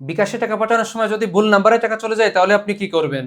বিকাশে টাকা পাঠানোর সময় যদি ভুল নাম্বারে টাকা চলে যায়, তাহলে আপনি কি করবেন?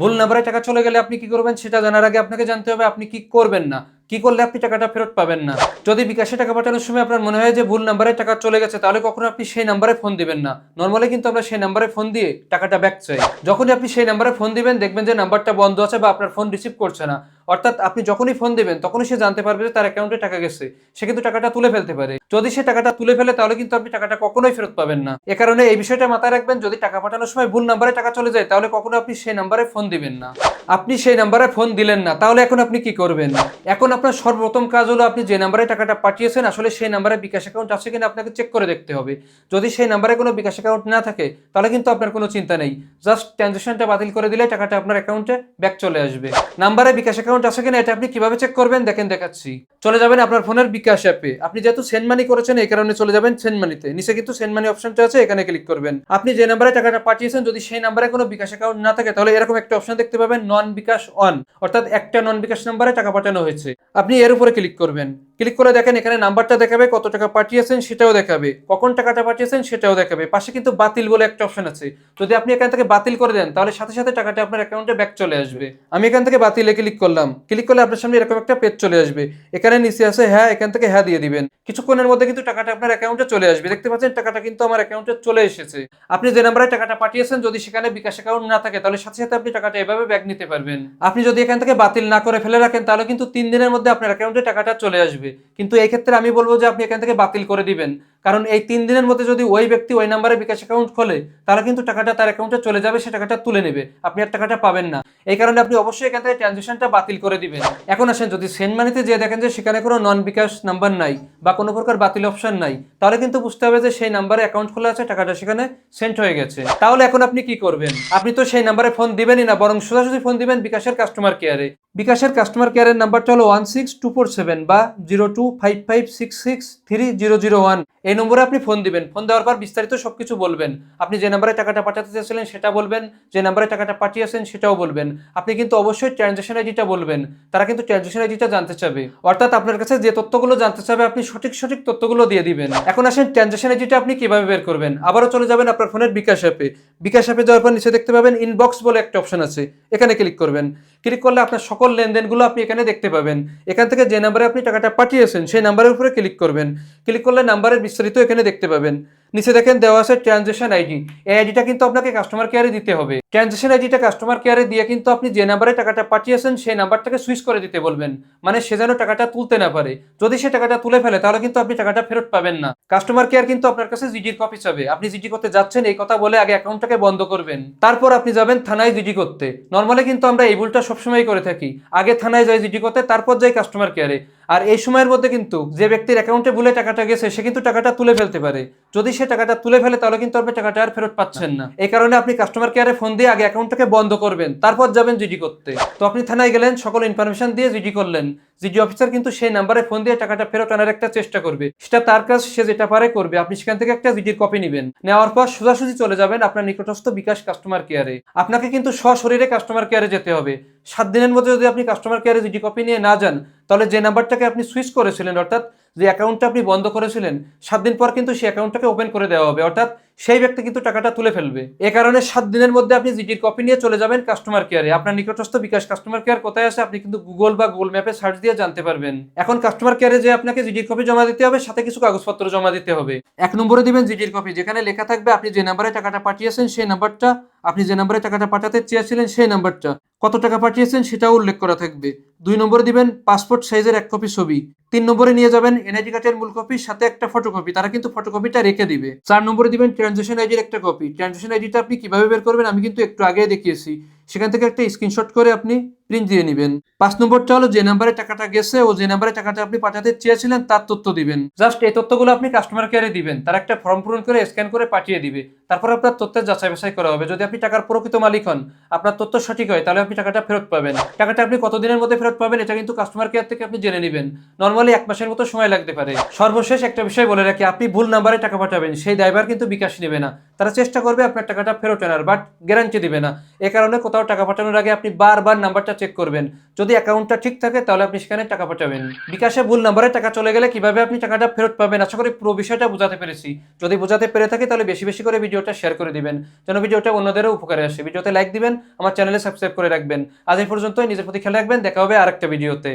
ভুল নাম্বারে টাকা চলে গেলে আপনি কি করবেন সেটা জানার আগে আপনাকে জানতে হবে আপনি কি করবেন না। কি করলে আপনি টাকাটা ফেরত পাবেন না? যদি বিকাশে টাকা পাঠানোর সময় আপনার মনে হয় যে ভুল নাম্বারে টাকা চলে গেছে, তাহলে কখনো আপনি সেই নাম্বারে ফোন দিবেন না। নর্মালি কিন্তু আমরা সেই নাম্বারে ফোন দিয়ে টাকাটা ব্যাক চাই। যখনই আপনি সেই নাম্বারে ফোন দিবেন, দেখবেন যে নাম্বারটা বন্ধ আছে বা আপনার ফোন রিসিভ করছে না। অর্থাৎ আপনি যখনই ফোন দিবেন, তখনই সে জানতে পারবে যে তার অ্যাকাউন্টে টাকা গেছে। সে কিন্তু টাকাটা তুলে ফেলতে পারে। যদি সে টাকাটা তুলে ফেলে, তাহলে কিন্তু আপনি টাকাটা কখনোই ফেরত পাবেন না। এ কারণে এই বিষয়টা মাথায় রাখবেন, যদি টাকা পাঠানোর সময় ভুল নাম্বারে টাকা চলে যায়, তাহলে কখনো আপনি সেই নাম্বারে ফোন দিবেন না। আপনি সেই নাম্বারে ফোন দিলেন না, তাহলে এখন আপনি কি করবেন? এখন আপনার সর্বপ্রথম কাজ হলো আপনি যে নাম্বারে টাকাটা পাঠিয়েছেন, আসলে সেই নাম্বারে বিকাশ অ্যাকাউন্ট আছে কিনা আপনাকে চেক করে দেখতে হবে। যদি সেই নাম্বারে কোনো বিকাশ অ্যাকাউন্ট না থাকে, তাহলে কিন্তু আপনার কোনো চিন্তা নেই। জাস্ট ট্রানজেকশনটা বাতিল করে দিলে টাকাটা আপনার অ্যাকাউন্টে ব্যাক চলে আসবে। নাম্বারে বিকাশ অ্যাকাউন্ট আছে কিনা এটা আপনি কীভাবে চেক করবেন? দেখেন, দেখাচ্ছি। চলে যাবেন আপনার ফোনের বিকাশ অ্যাপে আপনি যেহেতু সেন্ড মানি করেছেন, এই কারণে চলে যাবেন সেন্ড মানিতে নিচে কিন্তু সেন্ড মানি অপশনটা আছে, এখানে ক্লিক করবেন। আপনি যে নাম্বারে টাকাটা পাঠিয়েছেন, যদি সেই নাম্বারে কোনো বিকাশ অ্যাকাউন্ট না থাকে, তাহলে এরকম একটা অপশন দেখতে পাবেন নন বিকাশ অন অর্থাৎ একটা নন বিকাশ নাম্বারে টাকা পাঠানো হয়েছে। আপনি এর উপরে ক্লিক করবেন। ক্লিক করে দেখেন, এখানে নাম্বারটা দেখাবে, কত টাকা পাঠিয়েছেন সেটাও দেখাবে। কখন টাকাটা পাঠিয়েছেন সেটাও দেখাবে। পাশে কিন্তু বাতিল বলে একটা অপশন আছে। যদি আপনি এখান থেকে বাতিল করে দেন, তাহলে সাথে সাথে টাকাটা আপনার অ্যাকাউন্টে ব্যাক চলে আসবে। আমি এখান থেকে বাতিলে ক্লিক করলাম। ক্লিক করলে আপনার সামনে এরকম একটা পেজ চলে আসবে। এখানে নিচে আছে হ্যাঁ এখান থেকে হ্যাঁ দিয়ে দিবেন। কিছুক্ষণের মধ্যে কিন্তু টাকাটা আপনার অ্যাকাউন্টে চলে আসবে। দেখতে পাচ্ছেন, টাকাটা কিন্তু আমার অ্যাকাউন্টে চলে এসেছে। আপনি যে নাম্বারে টাকাটা পাঠিয়েছেন, যদি সেখানে বিকাশ অ্যাকাউন্ট না থাকে, তাহলে সাথে সাথে আপনি টাকাটা এভাবে ব্যাক নিতে পারবেন। আপনি যদি এখান থেকে বাতিল না করে ফেলে রাখেন, তাহলে কিন্তু তিন দিনের মধ্যে আপনার অ্যাকাউন্টে টাকাটা চলে আসবে। কিন্তু এই ক্ষেত্রে আমি বলব যে আপনি এখান থেকে বাতিল করে দিবেন। কারণ এই তিন দিনের মধ্যে যদি ওই ব্যক্তি ওই নাম্বারে বিকাশ অ্যাকাউন্ট খোলে, তাহলে কিন্তু টাকাটা তার অ্যাকাউন্টে চলে যাবে, সে টাকাটা তুলে নেবে। আপনি আর টাকাটা পাবেন না। এই কারণে আপনি অবশ্যই এখান থেকে ট্রানজেকশনটা বাতিল করে দিবেন। এখন আসেন, যদি সেন্ড মানিতে যে দেখেন যে সেখানে কোনো নন বিকাশ নাম্বার নাই বা কোনো প্রকার বাতিল অপশন নাই, তাহলে কিন্তু বুঝতে হবে যে সেই নাম্বারে অ্যাকাউন্ট খোলা আছে, টাকাটা সেখানে সেন্ড হয়ে গেছে। তাহলে এখন আপনি কি করবেন? আপনি তো সেই নাম্বারে ফোন দিবেনই না, বরং সোজাসুজি ফোন দিবেন বিকাশের কাস্টমার কেয়ারে বিকাশের কাস্টমার কেয়ারের নাম্বারটা হলো one six two four seven বা zero two five five six six three zero zero one এই নম্বরে আপনি ফোন দিবেন। ফোন দেওয়ার পর বিস্তারিত সবকিছু বলবেন। আপনি যে নাম্বারে টাকাটা পাঠাতে চেয়েছিলেন সেটা বলবেন, যে নাম্বারে টাকাটা পাঠিয়েছেন সেটাও বলবেন। আপনি কিন্তু অবশ্যই ট্রানজেকশন আইডিটা বলবেন। তারা কিন্তু ট্রানজেকশন আইডিটা জানতে চাবে। অর্থাৎ আপনার কাছে যে তথ্যগুলো জানতে চাবে, আপনি সঠিক সঠিক তথ্যগুলো দিয়ে দিবেন। এখন আসেন ট্রানজেকশন আইডিটা আপনি কীভাবে বের করবেন। আবারও চলে যাবেন আপনার ফোনের বিকাশ অ্যাপে বিকাশ অ্যাপে যাওয়ার পর নিচে দেখতে পাবেন ইনবক্স বলে একটা অপশন আছে। এখানে ক্লিক করবেন। ক্লিক করলে আপনার সকল লেনদেনগুলো আপনি এখানে দেখতে পাবেন। এখান থেকে যে নাম্বারে আপনি টাকাটা পাঠিয়েছেন, সেই নাম্বারের উপরে ক্লিক করবেন। ক্লিক করলে নাম্বারের বিস্তারিত এখানে দেখতে পাবেন। নিচে দেখেন দেওয়া আছে ট্রানজেকশন আইডি এই আইডিটা কিন্তু আপনাকে কাস্টমার কেয়ারে দিতে হবে। ট্রানজেকশন আইডিটা কাস্টমার কেয়ারে দিয়ে কিন্তু আপনি যে নাম্বারে টাকাটা পাঠিয়েছেন, সেই নাম্বারটাকে সুইচ করে দিতে বলবেন। মানে সে যেন টাকাটা তুলতে না পারে। যদি সে টাকাটা তুলে ফেলে, তাহলে কিন্তু আপনি টাকাটা ফেরত পাবেন না। কাস্টমার কেয়ার কিন্তু আপনার কাছে জিডির কপি চাবে। আপনি জিডি করতে যাচ্ছেন, এই কথা বলে আগে অ্যাকাউন্টটাকে বন্ধ করবেন। তারপর আপনি যাবেন থানায় জিডি করতে। নর্মালি কিন্তু আমরা এই ভুলটা সবসময় করে থাকি। আগে থানায় যাই জিডি করতে, তারপর যাই কাস্টমার কেয়ারে আর এই সময়ের মধ্যে কিন্তু যে ব্যক্তির অ্যাকাউন্টে ভুলে টাকাটা গেছে, সে কিন্তু টাকাটা তুলে ফেলতে পারে। যদি সে টাকাটা তুলে ফেলে, তাহলে কিন্তু আপনি টাকাটা আর ফেরত পাচ্ছেন না। এই কারণে আপনি কাস্টমার কেয়ারে ফোন দিয়ে আগে অ্যাকাউন্টটাকে বন্ধ করবেন, তারপর যাবেন জিডি করতে। তো আপনি থানায় গেলেন, সকল ইনফরমেশন দিয়ে জিডি করলেন। জিডি অফিসার কিন্তু সেই নাম্বারে ফোন দিয়ে টাকাটা ফেরত আনার একটা চেষ্টা করবে। সেটা তার কাজ, সে যেটা পারে করবে। আপনি সেখান থেকে একটা জিডির কপি নেবেন। নেওয়ার পর সোজাসুজি চলে যাবেন আপনার নিকটস্থ বিকাশ কাস্টমার কেয়ারে আপনাকে কিন্তু সশরীরে কাস্টমার কেয়ারে যেতে হবে। সাত দিনের মধ্যে যদি আপনি কাস্টমার কেয়ারে জিডি কপি নিয়ে না যান, তাহলে যে নাম্বারটাকে আপনি সুইচ করেছিলেন, অর্থাৎ যে অ্যাকাউন্টটা আপনি বন্ধ করেছিলেন, সাত দিন পর কিন্তু সেই অ্যাকাউন্টটাকে ওপেন করে দেওয়া হবে। অর্থাৎ সেই ব্যক্তি কিন্তু টাকাটা তুলে ফেলবে। এ কারণে সাত দিনের মধ্যে আপনি জিডির কপি নিয়ে চলে যাবেন কাস্টমার কেয়ারে আপনার নিকটস্থ বিকাশ কাস্টমার কেয়ার কোথায় আছে আপনি কিন্তু গুগল বা গুগল ম্যাপে সার্চ দিয়ে জানতে পারবেন। এখন কাস্টমার কেয়ারে যে আপনাকে জিডির কপি জমা দিতে হবে, সাথে কিছু কাগজপত্র জমা দিতে হবে। এক নম্বরে দিবেন জিডির কপি যেখানে লেখা থাকবে আপনি যে নাম্বারে টাকাটা পাঠিয়েছেন, সেই নাম্বারটা আপনি যে নাম্বারে টাকাটা পাঠাতে চেয়েছিলেন, সেই নাম্বারটা কত টাকা পাঠিয়েছেন সেটাও উল্লেখ করা থাকবে। দুই নম্বরে দিবেন পাসপোর্ট সাইজের এক কপি ছবি। তিন নম্বরে নিয়ে যাবেন এনআইডি কার্ডের মূল কপির সাথে একটা ফটোকপি তারা কিন্তু ফটোকপিটা রেখে দিবে। চার নম্বরে দিবেন ট্রানজেকশন আইডির একটা কপি ট্রানজেকশন আইডিটা আপনি কীভাবে বের করবেন আমি কিন্তু একটু আগে দেখিয়েছি। সেখান থেকে একটা স্ক্রিনশট করে আপনি প্রিন্ট দিয়ে নেবেন। পাঁচ নম্বরটা হলো যে নাম্বারে টাকাটা গেছে, ও যে নাম্বারে টাকাটা আপনি পাঠাতে চেয়েছিলেন তার তথ্য দিবেন। জাস্ট এই তথ্যগুলো আপনি কাস্টমার কেয়ারে দিবেন। তারা একটা ফর্ম পূরণ করে স্ক্যান করে পাঠিয়ে দিবে। তারপর আপনার তথ্যের যাচাই বাছাই করা হবে। যদি আপনি টাকার প্রকৃত মালিক হন, আপনার তথ্য সঠিক হয়, তাহলে আপনি টাকাটা ফেরত পাবেন। টাকাটা আপনি কতদিনের মধ্যে ফেরত পাবেন, এটা কিন্তু কাস্টমার কেয়ার থেকে আপনি জেনে নেবেন। নর্মালি এক মাসের মতো সময় লাগতে পারে। সর্বশেষ একটা বিষয় বলে রাখি, আপনি ভুল নাম্বারে টাকা পাঠাবেন, সেই দায়ভার কিন্তু বিকাশ নেবে না। তারা চেষ্টা করবে আপনার টাকাটা ফেরত আনার বাট গ্যারান্টি দিবে না। এ কারণে কোথাও টাকা পাঠানোর আগে আপনি বারবার নাম্বারটা চেক করবেন। যদি অ্যাকাউন্টটা ঠিক থাকে, তাহলে আপনি সেখানে টাকা পাঠাবেন। বিকাশে ভুল নাম্বারে টাকা চলে গেলে কীভাবে আপনি টাকাটা ফেরত পাবেন? আশা করি পুরো বিষয়টা বোঝাতে পেরেছি। যদি বোঝাতে পেরে থাকি, তাহলে বেশি বেশি করে ভিডিওটা শেয়ার করে দিবেন। যেন ভিডিওটা অন্যদেরও উপকারে আসে। ভিডিওতে লাইক দিবেন, আমার চ্যানেলে সাবস্ক্রাইব করে রাখবেন। আজ এই পর্যন্তই, নিজের প্রতি খেয়াল রাখবেন। দেখা হবে আরেকটা ভিডিওতে